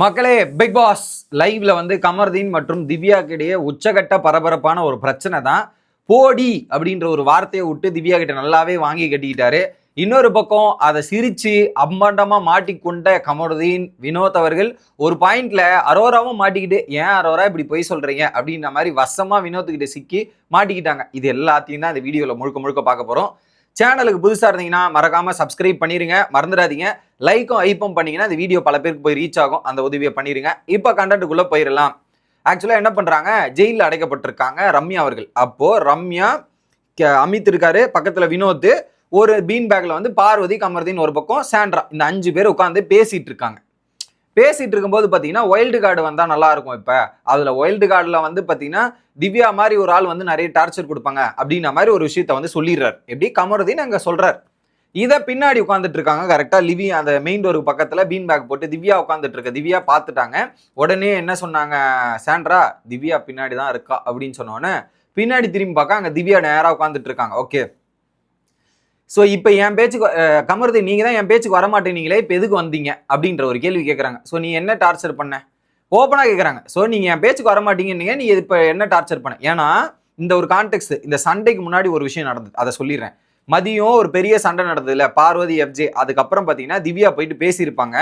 மக்களே big pass லைவ்ல வந்து கமர்தீன் மற்றும் திவ்யாக்கு இடையே உச்சகட்ட பரபரப்பான ஒரு பிரச்சனை தான். போடி அப்படின்ற ஒரு வார்த்தையை விட்டு திவ்யா கிட்ட நல்லாவே வாங்கி கட்டிக்கிட்டாரு. இன்னொரு பக்கம் அதை சிரித்து அம்மாண்டமாக மாட்டிக்கொண்ட கமருதீன் வினோத் அவர்கள் ஒரு பாயிண்டில் அரோராவும் மாட்டிக்கிட்டு ஏன் அரோரா இப்படி போய் சொல்கிறீங்க அப்படின்ற மாதிரி வசமாக வினோத்துக்கிட்ட சிக்கி மாட்டிக்கிட்டாங்க. இது எல்லாத்தையும் தான் இந்த வீடியோவில் முழுக்க முழுக்க பார்க்க போகிறோம் சேனலுக்கு புதுசாக இருந்தீங்கன்னா மறக்காமல் சப்ஸ்கிரைப் பண்ணிடுங்க மறந்துடாதீங்க. லைக்கும் ஐப்பும் பண்ணீங்கன்னா இந்த வீடியோ பல பேருக்கு போய் ரீச் ஆகும். அந்த உதவியை பண்ணிடுங்க இப்போ கண்டென்ட்டுக்குள்ளே போயிடலாம். ஆக்சுவலாக என்ன பண்ணுறாங்க ஜெயிலில் அடைக்கப்பட்டிருக்காங்க ரம்யா அவர்கள். அப்போது ரம்யா அமித் இருக்காரு பக்கத்தில் வினோத் ஒரு பீன் பேக்கில் வந்து பார்வதி கமர்தீன் ஒரு பக்கம் சாண்ட்ரா. இந்த அஞ்சு பேர் உட்காந்து பேசிகிட்டு இருக்காங்க. பேசிட்டு இருக்கும்போது பார்த்தீங்கன்னா ஒயில்டு கார்டு வந்தால் நல்லா இருக்கும் இப்போ. அதில் ஒயில்டு கார்டில் வந்து பார்த்தீங்கன்னா திவ்யா மாதிரி ஒரு ஆள் வந்து நிறைய டார்ச்சர் கொடுப்பாங்க அப்படின்ற மாதிரி ஒரு விஷயத்த வந்து சொல்லிடுறார். எப்படி? கமருதீன் அங்கே சொல்கிறார் இதை பின்னாடி உட்காந்துட்டு இருக்காங்க கரெக்டாக லிவி அந்த மெயின் டோருக்கு பக்கத்தில் பீன் பேக் போட்டு திவ்யா உட்காந்துட்டு இருக்க. திவ்யா பார்த்துட்டாங்க உடனே என்ன சொன்னாங்க சாண்ட்ரா திவ்யா பின்னாடி தான் இருக்கா? அப்படின்னு சொன்னோன்னே பின்னாடி திரும்பி பார்க்க அங்கே திவ்யா நேராக உட்காந்துட்டு இருக்காங்க. ஓகே. ஸோ இப்போ என் பேச்சுக்கு கமருதி நீங்கள் தான் என் பேச்சுக்கு வரமாட்டேனீங்களே இப்போ எதுக்கு வந்தீங்க? அப்படின்ற ஒரு கேள்வி கேட்குறாங்க ஸோ நீ என்ன டார்ச்சர் பண்ண? ஓப்பனாக கேட்குறாங்க ஸோ நீங்கள் என் பேச்சுக்கு வரமாட்டீங்கன்னீங்க நீ இப்போ என்ன டார்ச்சர் பண்ண? ஏன்னா இந்த ஒரு கான்டெக்ட் இந்த சண்டைக்கு முன்னாடி ஒரு விஷயம் நடந்தது. அதை சொல்லிடுறேன். மதியம் ஒரு பெரிய சண்டை நடந்தது இல்லை பார்வதி எஃப்ஜே அதுக்கப்புறம் பார்த்தீங்கன்னா திவ்யா போயிட்டு பேசியிருப்பாங்க.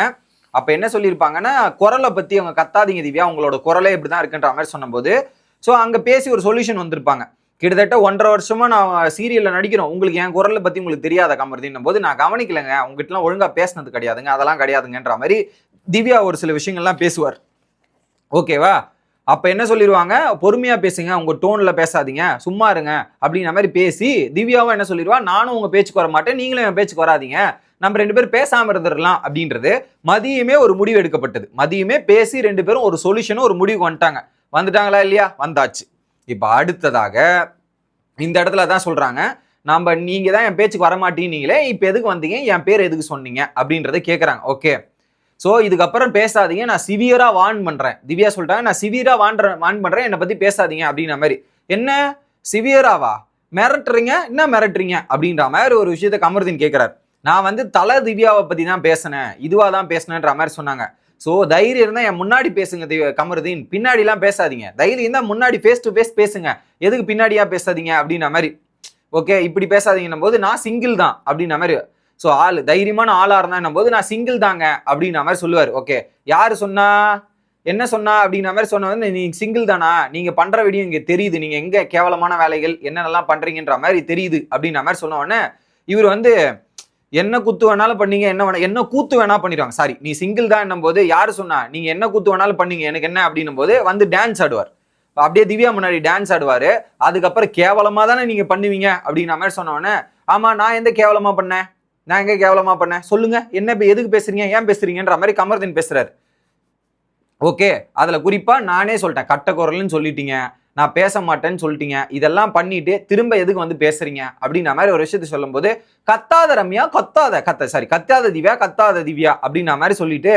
அப்போ என்ன சொல்லியிருப்பாங்கன்னா குரலை பற்றி அவங்க கத்தாதீங்க திவ்யா. உங்களோட குரலே இப்படி தான் இருக்குன்ற மாதிரி சொன்னபோது ஸோ அங்கே பேசி ஒரு சொல்யூஷன் வந்திருப்பாங்க. கிட்டத்தட்ட ஒன்றரை வருஷமா நான் சீரியல்ல நடிக்கிறோம். உங்களுக்கு என் குரலை பத்தி உங்களுக்கு தெரியாத கமர்தின்னும் போது நான் கவனிக்கலைங்க. உங்ககிட்டலாம் ஒழுங்கா பேசினது கிடையாதுங்க. அதெல்லாம் கிடையாதுங்கன்ற மாதிரி திவ்யா ஒரு சில விஷயங்கள்லாம் பேசுவார். ஓகேவா? அப்ப என்ன சொல்லிடுவாங்க பொறுமையா பேசுங்க. உங்க டோன்ல பேசாதீங்க. சும்மா இருங்க. அப்படின்ற மாதிரி பேசி திவ்யாவும் என்ன சொல்லிடுவா நானும் உங்க பேச்சுக்கு வர மாட்டேன். நீங்களும் என் பேச்சுக்கு வராதீங்க. நம்ம ரெண்டு பேரும் பேசாம இருந்துடலாம். அப்படின்றது மதியமே ஒரு முடிவு எடுக்கப்பட்டது. மதியமே பேசி ரெண்டு பேரும் ஒரு சொல்யூஷனும் ஒரு முடிவுக்கு வந்துட்டாங்க. வந்துட்டாங்களா இல்லையா? வந்தாச்சு. இப்போ அடுத்ததாக இந்த இடத்துல தான் சொல்கிறாங்க நம்ம நீங்கள் தான் என் பேச்சுக்கு வரமாட்டீங்களே இப்போ எதுக்கு வந்தீங்க? என் பேர் எதுக்கு சொன்னீங்க? அப்படின்றத கேட்குறாங்க ஓகே ஸோ இதுக்கப்புறம் பேசாதீங்க. நான் சிவியராக வார்ன் பண்ணுறேன் திவ்யா சொல்லிட்டாங்க நான் சிவியராக வான்ற வார்ன் பண்ணுறேன் என்னை பற்றி பேசாதீங்க. அப்படின்ற மாதிரி. என்ன? சிவியராவா மிரட்டுறீங்க? என்ன மிரட்டுறீங்க? அப்படின்ற மாதிரி ஒரு விஷயத்த கமருதீன் கேட்குறாரு நான் வந்து தலை திவ்யாவை பற்றி தான் பேசினேன். இதுவாக தான் பேசினேன்ற மாதிரி சொன்னாங்க. ஸோ தைரியம் இருந்தால் என் முன்னாடி பேசுங்க கமருதீன். பின்னாடிலாம் பேசாதீங்க. தைரியம் இருந்தால் முன்னாடி ஃபேஸ் டு ஃபேஸ் பேசுங்க. எதுக்கு பின்னாடியா பேசாதீங்க? அப்படின்ன மாதிரி. ஓகே இப்படி பேசாதீங்கன்னும் போது நான் சிங்கிள் தான் அப்படின்ன மாதிரி. ஸோ ஆள் தைரியமான ஆளாக இருந்தான்னும் போது நான் சிங்கிள் தாங்க அப்படின்ன மாதிரி சொல்லுவார். ஓகே யார் சொன்னா? என்ன சொன்னா? அப்படின்ன மாதிரி சொன்ன வந்து நீங்கள் சிங்கிள் தானா? நீங்கள் பண்ணுற வீடியோ இங்கே தெரியுது. நீங்கள் எங்கே கேவலமான வேலைகள் என்னென்னலாம் பண்ணுறீங்கன்ற மாதிரி தெரியுது. அப்படின்ற மாதிரி சொன்ன உடனே இவர் வந்து என்ன குத்து வேணாலும் பண்ணீங்க என்ன வேணா என்ன கூத்து வேணா பண்ணிடுவாங்க. சாரி நீ சிங்கிள் தான் போது யார் சொன்னா நீங்க என்ன கூத்து வேணாலும் பண்ணீங்க எனக்கு என்ன அப்படின்னும் போது வந்து டான்ஸ் ஆடுவார். அப்படியே திவ்யா முன்னாடி டான்ஸ் ஆடுவார். அதுக்கப்புறம் கேவலமாக தானே நீங்கள் பண்ணுவீங்க அப்படின்னு மாதிரி சொன்ன ஆமாம் நான் எந்த கேவலமாக பண்ணேன்? நான் எங்கே கேவலமாக பண்ணேன்? சொல்லுங்கள் என்ன இப்போ எதுக்கு பேசுகிறீங்க ஏன் பேசுகிறீங்கன்ற மாதிரி கமர்தீன் பேசுகிறாரு ஓகே அதில் குறிப்பாக நானே சொல்லிட்டேன். கட்ட குரல்னு சொல்லிட்டீங்க. நான் பேச மாட்டேன்னு சொல்லிட்டீங்க. இதெல்லாம் பண்ணிட்டு திரும்ப எதுக்கு வந்து பேசுறீங்க? அப்படின்ற மாதிரி ஒரு விஷயத்த சொல்லும்போது கத்தாத ரம்யா கத்தாத கத்த சாரி கத்தாத திவ்யா கத்தாத திவ்யா அப்படின்ற மாதிரி சொல்லிட்டு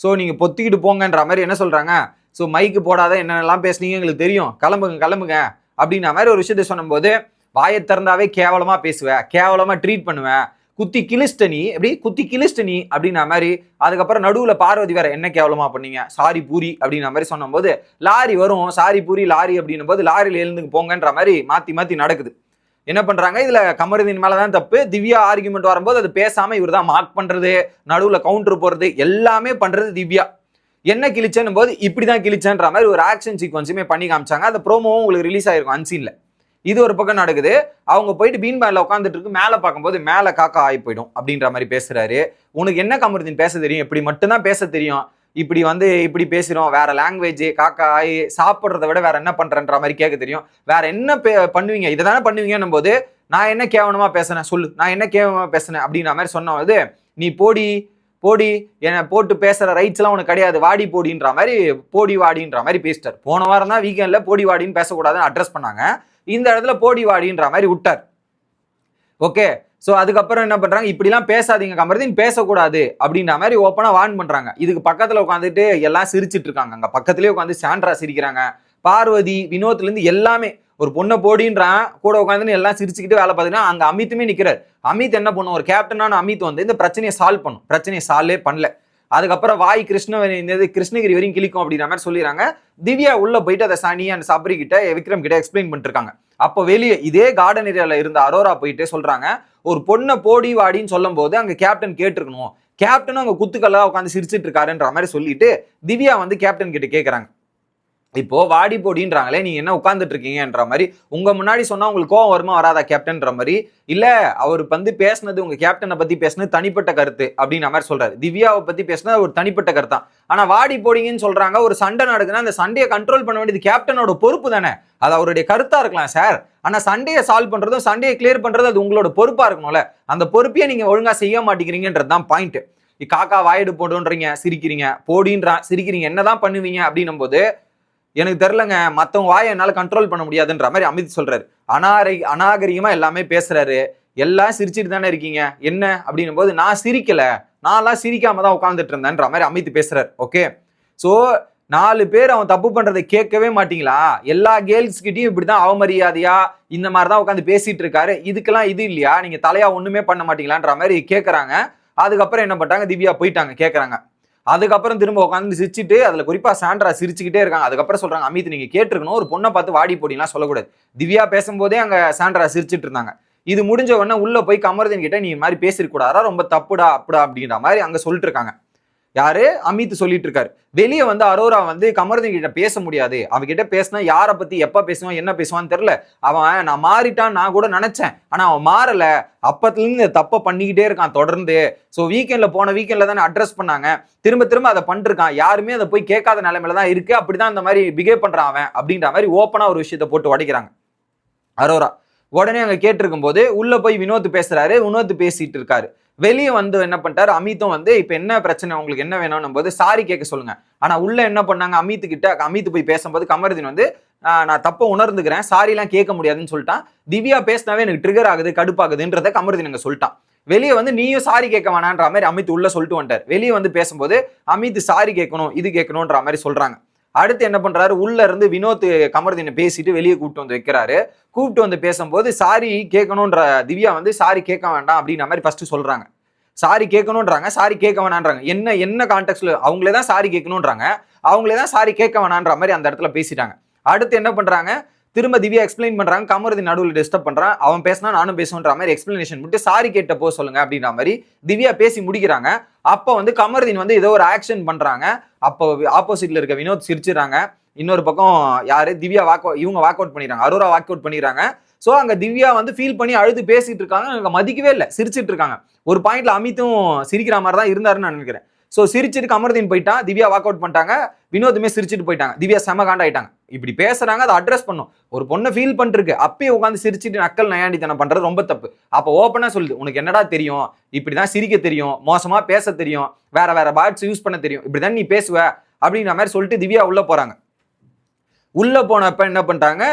ஸோ நீங்கள் பொத்திக்கிட்டு போங்கன்ற மாதிரி என்ன சொல்கிறாங்க ஸோ மைக்கு போடாத என்னென்னலாம் பேசுனீங்க எங்களுக்கு தெரியும். கிளம்புங்க கிளம்புங்க அப்படின்ற மாதிரி ஒரு விஷயத்த சொன்னும்போது வாயை திறந்தாவே கேவலமாக பேசுவேன் கேவலமாக ட்ரீட் பண்ணுவேன் குத்தி கிழிச்சிட்ட நீ எப்படி குத்தி கிழிச்சிட்ட நீ அப்படின்ன மாதிரி அதுக்கப்புறம் நடுவில் பார்வதி வேற என்ன கேவலமா பண்ணீங்க? சாரி பூரி அப்படின்ற மாதிரி சொன்னபோது லாரி வரும் சாரி பூரி லாரி அப்படின்னும் போது லாரியில் எழுந்துக்கு போங்கன்ற மாதிரி மாத்தி மாத்தி நடக்குது. என்ன பண்றாங்க? இதுல கமருதீன் மேலதான் தப்பு. திவ்யா ஆர்குமெண்ட் வரும்போது அது பேசாம இவர் தான் மார்க் பண்றது நடுவுல கவுண்டர் போறது எல்லாமே பண்றது திவ்யா. என்ன கிழிச்சேன்னு போது இப்படிதான் கிழிச்சேன்ற மாதிரி ஒரு ஆக்ஷன் சீக்வன்ஸுமே பண்ணி காமிச்சாங்க. அந்த ப்ரோமோவும் உங்களுக்கு ரிலீஸ் ஆயிருக்கும் அன்சீன்ல இது ஒரு பக்கம் நடக்குது. அவங்க போயிட்டு பீன் பேன்ல உட்காந்துட்டு இருக்கு. மேலே பார்க்கும்போது மேலே காக்கா ஆகி போயிடும் அப்படின்ற மாதிரி பேசுறாரு. உனக்கு என்ன கமருதீன் பேச தெரியும்? இப்படி மட்டும்தான் பேச தெரியும். இப்படி வந்து இப்படி பேசுறோம். வேற லாங்குவேஜ் காக்கா ஆகி சாப்பிட்றத விட வேற என்ன பண்றன்ற மாதிரி கேட்க தெரியும். வேற என்ன பே- பண்ணுவீங்க? இதை தானே பண்ணுவீங்கன்னும் போது நான் என்ன கேவலமா பேசுனேன்? சொல்லு. நான் என்ன கேவலமா பேசுனேன்? அப்படின்ற மாதிரி சொன்னது நீ போடி போடி என்னை போட்டு பேசுகிற ரைட்ஸ்லாம் உனக்கு கிடையாது. வாடி போடின்ற மாதிரி போடி வாடின்ற மாதிரி பேசிட்டார். போன வாரம் தான் வீக்கெண்டில் போடி வாடின்னு பேசக்கூடாதுன்னு அட்ரஸ் பண்ணாங்க. இந்த இடத்துல போடி வாடின்ற மாதிரி விட்டார். ஓகே ஸோ அதுக்கப்புறம் என்ன பண்ணுறாங்க இப்படிலாம் பேசாதீங்க கமர்தீன் பேசக்கூடாது அப்படின்ற மாதிரி ஓப்பனாக வார்ன் பண்ணுறாங்க இதுக்கு பக்கத்தில் உட்காந்துட்டு எல்லாம் சிரிச்சிட்டு இருக்காங்க. அங்கே பக்கத்துலேயே உட்காந்து சாண்ட்ரா சிரிக்கிறாங்க. பார்வதி வினோத்துலேருந்து எல்லாமே ஒரு பொண்ணை போடின்றான் கூட உட்காந்துன்னு எல்லாம் சிரிச்சுக்கிட்டு வேலை பார்த்தீங்கன்னா அங்கே அமித்துமே நிற்கிறார் அமித் என்ன பண்ணும்? ஒரு கேப்டனான அமித் வந்து இந்த பிரச்சனையை சால்வ் பண்ணும். பிரச்சனையை சால்வே பண்ணல. அதுக்கப்புறம் வாய் கிருஷ்ணகிரி இந்த கிருஷ்ணகிரி வரையும் கிளிக்கும் அப்படின்ற மாதிரி சொல்லிடுறாங்க. திவ்யா உள்ள போயிட்டு அதை சனி அண்ட் சபரி கிட்ட விக்ரம் கிட்ட எக்ஸ்பிளைன் பண்ணிருக்காங்க அப்போ வெளியே இதே கார்டன் ஏரியால இருந்த அரோரா போயிட்டு சொல்றாங்க ஒரு பொண்ணை போடி வாடின்னு சொல்லும் போது அங்க கேப்டன் கேட்டிருக்கணும். கேப்டனும் அங்க குத்துக்கல்லா உட்காந்து சிரிச்சிட்டு இருக்காருன்ற மாதிரி சொல்லிட்டு திவ்யா வந்து கேப்டன் கிட்ட கேக்குறாங்க. இப்போ வாடி போடின்றாங்களே நீங்க என்ன உட்கார்ந்துட்டு இருக்கீங்கன்ற மாதிரி உங்க முன்னாடி சொன்னா உங்களுக்கு கோவம் வருமா வராதா கேப்டன்ற மாதிரி? இல்ல அவர் வந்து பேசினது உங்க கேப்டனை பத்தி பேசினது தனிப்பட்ட கருத்து அப்படின்ற மாதிரி சொல்றாரு. திவ்யாவை பத்தி பேசினது ஒரு தனிப்பட்ட கருத்தான் ஆனா வாடி போடிங்கன்னு சொல்றாங்க ஒரு சண்டை நடக்குதுன்னா அந்த சண்டையை கண்ட்ரோல் பண்ண வேண்டியது கேப்டனோட பொறுப்பு தானே? அது அவருடைய கருத்தா இருக்கலாம் சார் ஆனா சண்டையை சால்வ் பண்றதும் சண்டையை கிளியர் பண்றது அது உங்களோட பொறுப்பா இருக்கணும்ல. அந்த பொறுப்பையே நீங்க ஒழுங்கா செய்ய மாட்டேங்கிறீங்கன்றது தான் பாயிண்ட் காக்கா வாயிடு போடுன்றீங்க சிரிக்கிறீங்க போடின்றான் சிரிக்கிறீங்க என்னதான் பண்ணுவீங்க அப்படின்னும் போது எனக்கு தெரிலங்க மற்றவங்க வாயை என்னால் கண்ட்ரோல் பண்ண முடியாதுன்ற மாதிரி அமித் சொல்கிறாரு அனாரை அநாகரிகமாக எல்லாமே பேசுகிறாரு எல்லாம் சிரிச்சிட்டு தானே இருக்கீங்க? என்ன? அப்படின்னும் போது நான் சிரிக்கலை. நான்லாம் சிரிக்காம தான் உட்காந்துட்டு இருந்தேன்ற மாதிரி அமித் பேசுகிறார் ஓகே ஸோ நாலு பேர் அவன் தப்பு பண்ணுறதை கேட்கவே மாட்டீங்களா? எல்லா கேர்ள்ஸ் இப்படி தான் அவமரியாதையா இந்த மாதிரி தான் உட்காந்து பேசிகிட்டு இருக்காரு. இதுக்கெல்லாம் இது இல்லையா? நீங்கள் தலையாக ஒன்றுமே பண்ண மாட்டீங்களான்ற மாதிரி கேட்குறாங்க அதுக்கப்புறம் என்ன பண்ணிட்டாங்க? திவ்யா போயிட்டாங்க கேட்குறாங்க அதுக்கப்புறம் திரும்ப உட்காந்து சிரிச்சிட்டு அதில் குறிப்பாக சாண்ட்ரா சிரிச்சுக்கிட்டே இருக்காங்க. அதுக்கப்புறம் சொல்கிறாங்க அமித் நீங்கள் கேட்டிருக்கணும். ஒரு பொண்ணை பார்த்து வாடி போடிலாம் சொல்லக்கூடாது. திவ்யா பேசும்போதே அங்கே சாண்ட்ரா சிரிச்சிட்டு இருந்தாங்க. இது முடிஞ்ச உடனே உள்ளே போய் கமருதன் கிட்ட நீ மாதிரி பேசிருக்கூடாதா ரொம்ப தப்புடா அப்படிடா அப்படின்ற மாதிரி அங்கே சொல்லிட்டு இருக்காங்க. யாரு? அமித் சொல்லிட்டு இருக்காரு வெளியே வந்து அரோரா வந்து கமருதன் கிட்ட பேச முடியாது. அவகிட்ட பேசினா யாரை பத்தி எப்ப பேசுவான் என்ன பேசுவான்னு தெரியல. அவன் நான் மாறிட்டான் நான் கூட நினைச்சேன். ஆனா அவன் மாறல. அப்பத்துல இருந்து தப்பை பண்ணிக்கிட்டே இருக்கான் தொடர்ந்து. ஸோ வீக்கெண்ட்ல போன வீக்கெண்ட்ல தானே அட்ரஸ் பண்ணாங்க. திரும்ப திரும்ப அதை பண்ணிருக்கான். யாருமே அதை போய் கேட்காத நிலைமையில தான் இருக்கு. அப்படிதான் இந்த மாதிரி பிஹேவ் பண்றான் அவன் அப்படின்ற மாதிரி ஓப்பனா ஒரு விஷயத்த போட்டு உடைக்கிறாங்க. அரோரா. உடனே அங்க கேட்டிருக்கும் போது உள்ள போய் வினோத் பேசுறாரு. வினோத் பேசிட்டு இருக்காரு. வெளியே வந்து என்ன பண்ணிட்டாரு? அமித்தும் வந்து இப்போ என்ன பிரச்சனை? உங்களுக்கு என்ன வேணும்னும் போது சாரி கேட்க சொல்லுங்க. ஆனா உள்ள என்ன பண்ணாங்க? அமித்து கிட்ட அமித் போய் பேசும்போது கமருதீன் வந்து நான் தப்ப உணர்ந்துக்கிறேன். சாரிலாம் கேட்க முடியாதுன்னு சொல்லிட்டான். திவ்யா பேசினாவே எனக்கு ட்ரிகர் ஆகுது கடுப்பாகுதுன்றத கமருதீன் அங்கே சொல்லிட்டான். வெளியே வந்து நீயும் சாரி கேட்க வேணான்ற மாதிரி அமித் உள்ள சொல்லிட்டு வந்துட்டார். வெளியே வந்து பேசும்போது அமித் சாரி கேட்கணும் இது கேட்கணுன்ற மாதிரி சொல்றாங்க. அடுத்து என்ன பண்றாரு? உள்ள இருந்து வினோத் கமருதீனை பேசிட்டு வெளியே கூப்பிட்டு வந்து வைக்கிறாரு. கூப்பிட்டு வந்து பேசும்போது சாரி கேட்கணுன்ற திவ்யா வந்து சாரி கேட்க வேண்டாம் அப்படின்ற மாதிரி ஃபர்ஸ்ட் சொல்றாங்க. சாரி கேட்கணுன்றாங்க சாரி கேட்க வேணான்றாங்க. என்ன என்ன கான்டெக்ட்ல அவங்களே தான் சாரி கேட்கணுன்றாங்க. அவங்களே தான் சாரி கேட்க வேணான்ற மாதிரி அந்த இடத்துல பேசிட்டாங்க. அடுத்து என்ன பண்றாங்க? திரும்ப திவ்யா எக்ஸ்பிளைன் பண்றாங்க கமருதி நடுவில் டிஸ்டர்ப் பண்றான். அவன் பேசினா நானும் பேசுன்ற மாதிரி எக்ஸ்பிளனேஷன் மட்டும் சாரி கேட்ட போ சொல்லுங்க அப்படின்ற மாதிரி திவ்யா பேசி முடிக்கிறாங்க. அப்போ வந்து கமருதீன் வந்து ஏதோ ஒரு ஆக்ஷன் பண்றாங்க. அப்போ ஆப்போசிட்ல இருக்க வினோத் சிரிச்சிடுறாங்க. இன்னொரு பக்கம் யாரு? திவ்யா வாக் இவங்க வாக் அவுட் பண்ணிடுறாங்க. அரோரா வாக் அவுட் பண்ணிடுறாங்க. ஸோ அங்க திவ்யா வந்து ஃபீல் பண்ணி அழுது பேசிட்டு இருக்காங்க. அங்கே மதிக்கவே இல்லை சிரிச்சிட்டு இருக்காங்க. ஒரு பாயிண்ட்ல அமித்தும் சிரிக்கிற மாதிரி தான் இருந்தாருன்னு நான் நினைக்கிறேன். ஸோ சிரிச்சிட்டு அமர்தீன் போயிட்டான் திவ்யா வாக் அவுட் பண்ணிட்டாங்க. வினோதுமே சிரிச்சிட்டு போயிட்டாங்க. திவ்யா செம காண்டாயிட்டாங்க. இப்படி பேசுறாங்க அதை அட்ரஸ் பண்ணும் ஒரு பொண்ணை ஃபீல் பண்ணிருக்கு அப்பயே உட்காந்து சிரிச்சிட்டு நக்கல் நயாண்டித்தனம் பண்றது ரொம்ப தப்பு. அப்போ ஓப்பனா சொல்லுது உனக்கு என்னடா தெரியும்? இப்படிதான் சிரிக்க தெரியும் மோசமா பேச தெரியும் வேற வேற பேர்ட்ஸ் யூஸ் பண்ண தெரியும் இப்படிதான் நீ பேசுவ? அப்படின்ற மாதிரி சொல்லிட்டு திவ்யா உள்ள போறாங்க. உள்ளே போனப்ப என்ன பண்ணிட்டாங்க?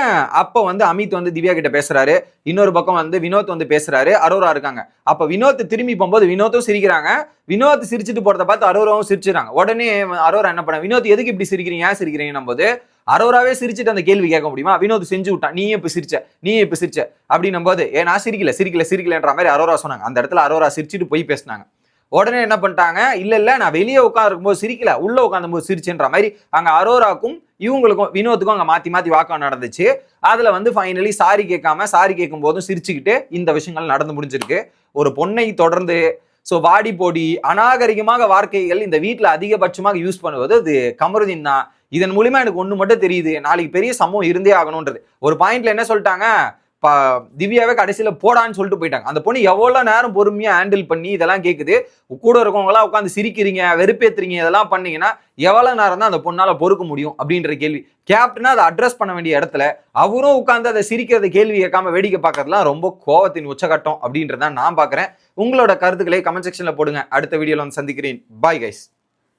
அப்போ வந்து அமித் வந்து திவ்யா கிட்ட பேசுறாரு. இன்னொரு பக்கம் வந்து வினோத் வந்து பேசுறாரு. அரோரா இருக்காங்க. அப்போ வினோத் திரும்பி போகும்போது வினோத்தும் சிரிக்கிறாங்க. வினோத் சிரிச்சிட்டு போகிறத பார்த்து அரோராவும் சிரிச்சுறாங்க உடனே அரோரா என்ன பண்ண வினோத் எதுக்கு இப்படி சிரிக்கிறீங்க? ஏன் சிரிக்கிறீங்கன்னும் போது அரோராவே சிரிச்சிட்டு அந்த கேள்வி கேட்க முடியுமா? வினோத் செஞ்சு விட்டான். நீ இப்போ சிரிச்ச நீ இப்போ சிரிச்ச. அப்படின்னும் போது ஏ நான் சிரிக்கல சிரிக்கல சிரிக்கலன்ற மாதிரி அரோரா சொன்னாங்க. அந்த இடத்துல அரோரா சிரிச்சிட்டு போய் பேசினாங்க. உடனே என்ன பண்ணிட்டாங்க? இல்லை இல்லை நான் வெளியே உட்காந்துருக்கும் போது சிரிக்கல. உள்ளே உட்காந்தும் போது சிரிச்சுன்ற மாதிரி அங்கே அரோராக்கும் இவங்களுக்கும் வினோத்துக்கும் அங்கே மாற்றி மாற்றி வாக்கம் நடந்துச்சு. அதில் வந்து ஃபைனலி சாரி கேட்காம சாரி கேட்கும் போதும் சிரிச்சுக்கிட்டு இந்த விஷயங்கள் நடந்து முடிஞ்சிருக்கு. ஒரு பொண்ணை தொடர்ந்து ஸோ வாடி போடி அநாகரிகமாக வார்த்தைகள் இந்த வீட்டில் அதிகபட்சமாக யூஸ் பண்ணுவது அது கமருதீன் தான். இதன் மூலிமா எனக்கு ஒன்று மட்டும் தெரியுது. நாளைக்கு பெரிய சம்பவம் இருந்தே ஆகணுன்றது. ஒரு பாயிண்ட்ல என்ன சொல்லிட்டாங்க? திவ்யாவே கடைசியில் போடான்னு சொல்லிட்டு போயிட்டாங்க. அந்த பொண்ணு எவ்வளோ நேரம் பொறுமையாக ஹேண்டில் பண்ணி இதெல்லாம் கேட்குது கூட இருக்கவங்களாம் உட்காந்து சிரிக்கிறீங்க வெறுப்பேத்துறீங்க இதெல்லாம் பண்ணீங்கன்னா எவ்வளோ நேரம் தான் அந்த பொண்ணால் பொறுக்க முடியும் அப்படின்ற கேள்வி. கேப்டனா அதை அட்ரஸ் பண்ண வேண்டிய இடத்துல அவரும் உட்காந்து அதை சிரிக்கிறத கேள்வி கேட்காம வேடிக்கை பார்க்கறதுலாம் ரொம்ப கோவத்தின் உச்சகட்டம் அப்படின்றதான் நான் பார்க்குறேன். உங்களோட கருத்துக்களை கமெண்ட் செக்ஷனில் போடுங்க. அடுத்த வீடியோவில் வந்து சந்திக்கிறேன். Bye guys